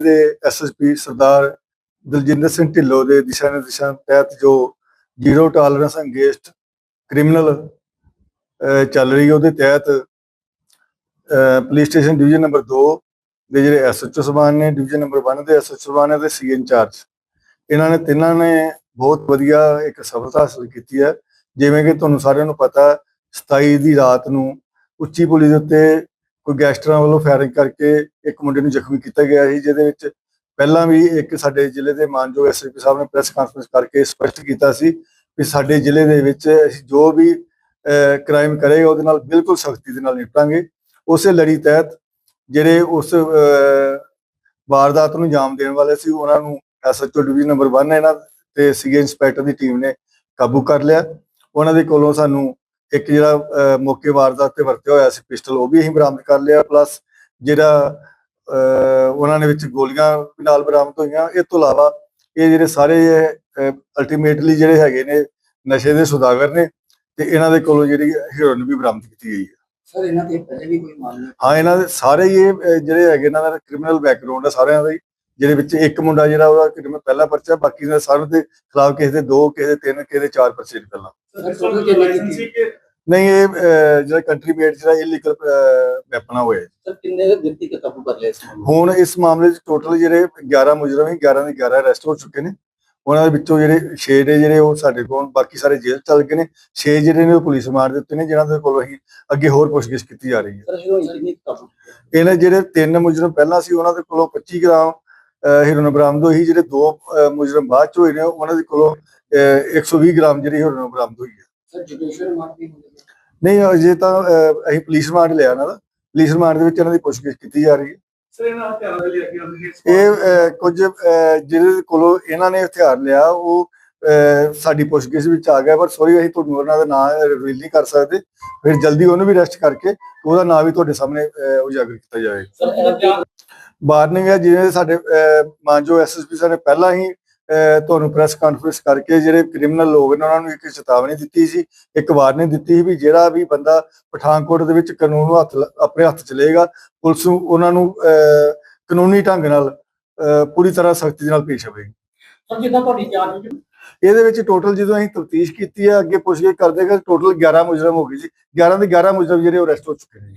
ਦੇ ਐਸਐਸਪੀ ਸਰਦਾਰ ਦਲਜਿੰਦਰ ਸਿੰਘ ਢਿੱਲੋਂ ਦੇ ਦਿਸ਼ਾ ਨਿਰਦੇਸ਼ਾਂ ਤਹਿਤ ਜੋ ਜ਼ੀਰੋ ਟਾਲਰੈਂਸ ਅਗੇਂਸਟ ਕ੍ਰਿਮੀਨਲ ਚੱਲ ਰਹੀ ਹੈ ਉਹਦੇ ਤਹਿਤ ਪੁਲਿਸ ਸਟੇਸ਼ਨ ਡਿਵੀਜ਼ਨ ਨੰਬਰ 2 ਦੇ ਜਿਹੜੇ ਐਸਐਚਓ ਸਬਾਨ ਨੇ ਡਿਵੀਜ਼ਨ ਨੰਬਰ 1 ਦੇ ਐਸਐਚਓ ਸਬਾਨ ਹੈ ਤੇ ਸੀ ਇੰਚਾਰਜ ਇਹਨਾਂ ਨੇ ਤਿੰਨਾਂ ਨੇ ਬਹੁਤ ਵਧੀਆ ਇੱਕ ਸਫਲਤਾ ਹਾਸਲ ਕੀਤੀ ਹੈ। ਜਿਵੇਂ ਕਿ ਤੁਹਾਨੂੰ ਸਾਰਿਆਂ ਨੂੰ ਪਤਾ ਹੈ, 27 ਦੀ ਰਾਤ ਨੂੰ ਉੱਚੀ ਪੁਲੀ ਦੇ ਉੱਤੇ ਕੋਈ ਗੈਂਗਸਟਰਾਂ ਵੱਲੋਂ ਫਾਇਰਿੰਗ ਕਰਕੇ ਇੱਕ ਮੁੰਡੇ ਨੂੰ ਜ਼ਖਮੀ ਕੀਤਾ ਗਿਆ ਸੀ, ਜਿਹਦੇ ਵਿੱਚ ਪਹਿਲਾਂ ਵੀ ਇੱਕ ਸਾਡੇ ਜ਼ਿਲ੍ਹੇ ਦੇ ਮਾਨਯੋਗ ਐਸਪੀ ਸਾਹਿਬ ਨੇ ਪ੍ਰੈਸ ਕਾਨਫਰੰਸ ਕਰਕੇ ਸਪਸ਼ਟ ਕੀਤਾ ਸੀ ਕਿ ਸਾਡੇ ਜ਼ਿਲ੍ਹੇ ਦੇ ਵਿੱਚ ਅਸੀਂ ਜੋ ਵੀ ਕ੍ਰਾਈਮ ਕਰੇਗਾ ਉਹਦੇ ਨਾਲ ਬਿਲਕੁਲ ਸਖਤੀ ਦੇ ਨਾਲ ਨਿਪਟਾਂਗੇ। ਉਸੇ ਲੜੀ ਤਹਿਤ ਜਿਹੜੇ ਉਸ ਵਾਰਦਾਤ ਨੂੰ ਜਾਮ ਦੇਣ ਵਾਲੇ ਸੀ, ਉਹਨਾਂ ਨੂੰ ਐਸਐਚਓ ਡਿਵੀਜ਼ਨ ਨੰਬਰ 1 ਇਹਨਾਂ ਤੇ ਸੀਗੇ ਇੰਸਪੈਕਟਰ ਦੀ ਟੀਮ ਨੇ ਕਾਬੂ ਕਰ ਲਿਆ। ਉਹਨਾਂ ਦੇ ਕੋਲੋਂ ਸਾਨੂੰ ਇੱਕ ਜਿਹੜਾ ਮੌਕੇ ਵਾਰਦਾਤ ਤੇ ਵਰਤਿਆ ਹੋਇਆ ਸੀ ਪਿਸਟਲ ਉਹ ਵੀ ਅਸੀਂ ਬਰਾਮਦ ਕਰ ਲਿਆ ਪਲੱਸ ਜਿਹੜਾ ਉਹਨਾਂ ਨੇ ਵਿੱਚ ਗੋਲੀਆਂ ਵੀ ਨਾਲ ਬਰਾਮਦ ਹੋਈਆਂ ਇਹ ਤੋਂ ਇਲਾਵਾ ਇਹ ਜਿਹੜੇ ਸਾਰੇ ਅਲਟੀਮੇਟਲੀ ਜਿਹੜੇ ਹੈਗੇ ਨੇ ਨਸ਼ੇ ਦੇ ਸੁਦਾਗਰ ਨੇ ਤੇ ਇਹਨਾਂ ਦੇ ਕੋਲੋਂ ਜਿਹੜੀ ਹੀਰੋਇਨ ਵੀ ਬਰਾਮਦ ਕੀਤੀ ਗਈ ਹੈ ਸਰ ਇਹਨਾਂ ਤੇ ਪਹਿਲੇ ਵੀ ਕੋਈ ਮਾਮਲਾ ਹਾਂ ਇਹਨਾਂ ਦੇ ਸਾਰੇ ਹੀ ਇਹ ਜਿਹੜੇ ਹੈਗੇ ਇਹਨਾਂ ਦਾ ਕ੍ਰਿਮੀਨਲ ਬੈਕਗ੍ਰਾਉਂਡ ਹੈ ਸਾਰਿਆਂ ਦਾ ਹੀ ਜਿਹਦੇ ਵਿੱਚ ਇੱਕ ਮੁੰਡਾ ਜਿਹੜਾ ਉਹਦਾ ਕ੍ਰਿਮੀਨਲ ਪਹਿਲਾ ਪਰਚਾ ਬਾਕੀ ਦੇ ਸਾਰਿਆਂ ਦੇ ਖਿਲਾਫ ਕਿਸੇ ਦੇ ਦੋ ਕਿਸੇ ਦੇ ਤਿੰਨ ਕਿਸੇ ਦੇ ਚਾਰ ਪਰਚੇ ਨੇ ਪਹਿਲਾਂ ਸਰ ਨਹੀਂ ਇਹ ਅਹ, ਜਿਹੜਾ ਕੰਟਰੀ ਮੇਡ ਜਿਹੜਾ ਇਲੀਗਲ ਵੈਪਨ ਹੋਇਆ ਹੈ। ਸਰ ਕਿੰਨੇ ਵਿਅਕਤੀ ਕੇ ਕਾਬੂ ਕਰ ਲਿਆ ਇਸ ਮਾਮਲੇ ਹੁਣ ਇਸ ਮਾਮਲੇ 'ਚ ਟੋਟਲ ਜਿਹੜੇ 11 ਮੁਜਰਮ ਹੀ 11 ਦੇ 11 ਅਰੈਸਟ ਹੋ ਚੁੱਕੇ ਨੇ। ਉਹਨਾਂ ਦੇ ਵਿੱਚੋਂ ਜਿਹੜੇ 6 ਨੇ ਜਿਹੜੇ ਉਹ ਸਾਡੇ ਕੋਲ ਬਾਕੀ ਸਾਰੇ ਜੇਲ੍ਹ ਚੱਲ ਗਏ ਨੇ। 6 ਜਿਹੜੇ ਨੇ ਉਹ ਪੁਲਿਸ ਮਾਰ ਦਿੱਤੇ ਨੇ ਜਿਨ੍ਹਾਂ ਦੇ ਕੋਲ ਅਸੀਂ ਅੱਗੇ ਹੋਰ ਪੁੱਛਗਿੱਛ ਕੀਤੀ ਜਾ ਰਹੀ ਹੈ। ਸਰ ਹੀਰੋਇਨ ਕਿੰਨੀ ਕਾਬੂ ਇਹਨਾਂ ਜਿਹੜੇ ਤਿੰਨ ਮੁਜਰਮ ਪਹਿਲਾਂ ਸੀ ਉਹਨਾਂ ਦੇ ਕੋਲੋਂ 25 ਗ੍ਰਾਮ ਹੀਰੋਇਨ ਬਰਾਮਦ ਹੋਈ। ਜਿਹੜੇ ਦੋ ਅਹ, ਮੁਜਰਮ ਬਾਅਦ ਚ ਹੋਏ ਨੇ ਉਹਨਾਂ ਦੇ ਕੋਲੋਂ ਅਹ, 120 ਗ੍ਰਾਮ ਜਿਹੜੀ ਹੀਰੋਇਨ ਬਰਾਮਦ ਹੋਈ ਹੈ। ਸਰ ਜੁਡੀਸ਼ੀਅਲ ਮਾਰ ਵੀ ਹੋਈ ਹੈ। ਨਹੀਂ ਅਜੇ ਤਾਂ ਅਹ, ਅਸੀਂ ਪੁਲਿਸ ਮਾਰ ਲਿਆ ਇਹਨਾਂ ਦਾ ਪੁਲਿਸ ਮਾਰ ਦੇ ਵਿੱਚ ਇਹਨਾਂ ਦੀ ਪੁੱਛਗਿੱਛ ਕੀਤੀ ਜਾ ਰਹੀ ਹੈ। ਸਰ ਇਹਨਾਂ ਹਥਿਆਰਾਂ ਦੇ ਇਹ ਅਹ, ਕੁਝ ਅਹ, ਜਿਹਦੇ ਕੋਲੋਂ ਇਹਨਾਂ ਨੇ ਹਥਿਆਰ ਲਿਆ ਉਹ ਅਹ, ਸਾਡੀ ਪੁੱਛਗਿੱਛ ਵਿੱਚ ਆ ਗਿਆ ਪਰ ਸੌਰੀ ਅਸੀਂ ਤੁਹਾਨੂੰ ਉਹਨਾਂ ਦਾ ਨਾਮ ਰਿਵੀਲ ਨਹੀਂ ਕਰ ਸਕਦੇ। ਫਿਰ ਜਲਦੀ ਉਹਨੂੰ ਵੀ ਅਰੈਸਟ ਕਰਕੇ ਉਹਦਾ ਨਾਮ ਵੀ ਤੁਹਾਡੇ ਸਾਹਮਣੇ ਅਹ, ਉਜਾਗਰ ਕੀਤਾ ਜਾਵੇਗਾ ਸਰ ਇਹਨਾਂ ਵਾਰਨਿੰਗ ਹੈ ਜਿਵੇਂ ਸਾਡੇ ਮਾਨਜੋ ਐਸਐਸਪੀ ਸਾਹਿਬ ਨੇ ਪਹਿਲਾਂ ਹੀ ਤੁਹਾਨੂੰ ਪ੍ਰੈਸ ਕਾਨਫਰੰਸ ਕਰਕੇ ਜਿਹੜੇ ਕ੍ਰਿਮੀਨਲ ਲੋਕ ਨੇ ਉਹਨਾਂ ਨੂੰ ਇੱਕ ਚੇਤਾਵਨੀ ਦਿੱਤੀ ਸੀ ਇੱਕ ਵਾਰਨਿੰਗ ਦਿੱਤੀ ਸੀ ਵੀ ਜਿਹੜਾ ਵੀ ਬੰਦਾ ਪਠਾਨਕੋਟ ਦੇ ਵਿੱਚ ਕਾਨੂੰਨ ਨੂੰ ਹੱਥ ਆਪਣੇ ਹੱਥ 'ਚ ਲਏਗਾ ਪੁਲਿਸ ਨੂੰ ਉਹਨਾਂ ਨੂੰ ਕਾਨੂੰਨੀ ਢੰਗ ਨਾਲ ਪੂਰੀ ਤਰ੍ਹਾਂ ਸਖਤੀ ਨਾਲ ਪੇਸ਼ ਆਵੇਗੀ ਸਰ ਜਿੱਦਾਂ ਤੁਹਾਡੀ ਜਾਂਚ ਵਿੱਚ ਇਹਦੇ ਵਿੱਚ ਟੋਟਲ ਜਦੋਂ ਅਸੀਂ ਤਫਤੀਸ਼ ਕੀਤੀ ਹੈ ਅੱਗੇ ਪੁੱਛਗਿੱਛ ਕਰਦੇ ਗਏ ਟੋਟਲ 11 ਮੁਜਰਮ ਹੋ ਗਏ ਜੀ। 11 ਦੇ 11 ਮੁਜਰਮ ਜਿਹੜੇ ਉਹ ਅਰੈਸਟ ਹੋ ਚੁੱਕੇ ਨੇ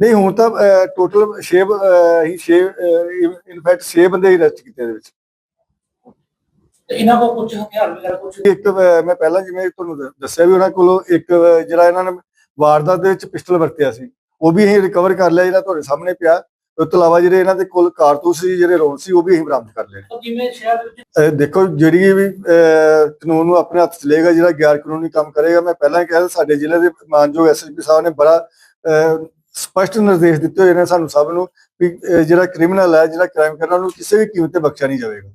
ਨਹੀਂ ਹੁਣ ਤਾਂ ਟੋਟਲ 6 ਹੀ 6 ਇਨਫੈਕਟ 6 ਬੰਦੇ ਹੀ ਅਰੈਸਟ ਕੀਤੇ ਇਹਦੇ ਵਿੱਚ। ਤੇ ਇਹਨਾਂ ਕੋਲ ਕੁਝ ਹਥਿਆਰ ਵਗੈਰਾ ਕੁਝ ਇੱਕ ਅਹ, ਮੈਂ ਪਹਿਲਾਂ ਜਿਵੇਂ ਤੁਹਾਨੂੰ ਦ- ਦੱਸਿਆ ਵੀ ਉਹਨਾਂ ਕੋਲੋਂ ਇੱਕ ਅਹ, ਜਿਹੜਾ ਇਹਨਾਂ ਨੇ ਵਾਰਦਾਤ ਦੇ ਵਿੱਚ ਪਿਸਟਲ ਵਰਤਿਆ ਸੀ ਉਹ ਵੀ ਅਸੀਂ ਰਿਕਵਰ ਕਰ ਲਿਆ ਜਿਹੜਾ ਤੁਹਾਡੇ ਸਾਹਮਣੇ ਪਿਆ। ਉਸ ਤੋਂ ਇਲਾਵਾ ਜਿਹੜੇ ਇਹਨਾਂ ਦੇ ਕੋਲ ਕਾਰਤੂਸ ਸੀ ਜਿਹੜੇ ਰੌਂਦ ਸੀ ਉਹ ਵੀ ਅਸੀਂ ਬਰਾਮਦ ਕਰ ਲਏ। ਜਿਵੇਂ ਸ਼ਹਿਰ ਦੇ ਵਿੱਚ ਅਹ, ਦੇਖੋ ਜਿਹੜੀ ਵੀ ਅਹ, ਕਾਨੂੰਨ ਨੂੰ ਆਪਣੇ ਹੱਥ 'ਚ ਲਏਗਾ ਜਿਹੜਾ ਗੈਰ ਕਾਨੂੰਨੀ ਕੰਮ ਕਰੇਗਾ ਮੈਂ ਪਹਿਲਾਂ ਹੀ ਕਿਹਾ ਸੀ, ਸਾਡੇ ਜ਼ਿਲ੍ਹੇ ਦੇ ਮਾਨਯੋਗ ਐਸਐਸਪੀ ਸਾਹਿਬ ਨੇ ਬੜਾ ਅਹ, ਸਪਸ਼ਟ ਨਿਰਦੇਸ਼ ਦਿੱਤੇ ਹੋਏ ਨੇ ਸਾਨੂੰ ਸਭ ਨੂੰ ਵੀ ਅਹ, ਜਿਹੜਾ ਕ੍ਰਿਮੀਨਲ ਹੈ ਜਿਹੜਾ ਕ੍ਰਾਈਮ ਕਰਨਾ ਉਹਨੂੰ ਕਿਸੇ ਵੀ ਕੀਮਤ ਤੇ ਬਖਸ਼ਿਆ ਨਹੀਂ ਜਾਵੇਗਾ।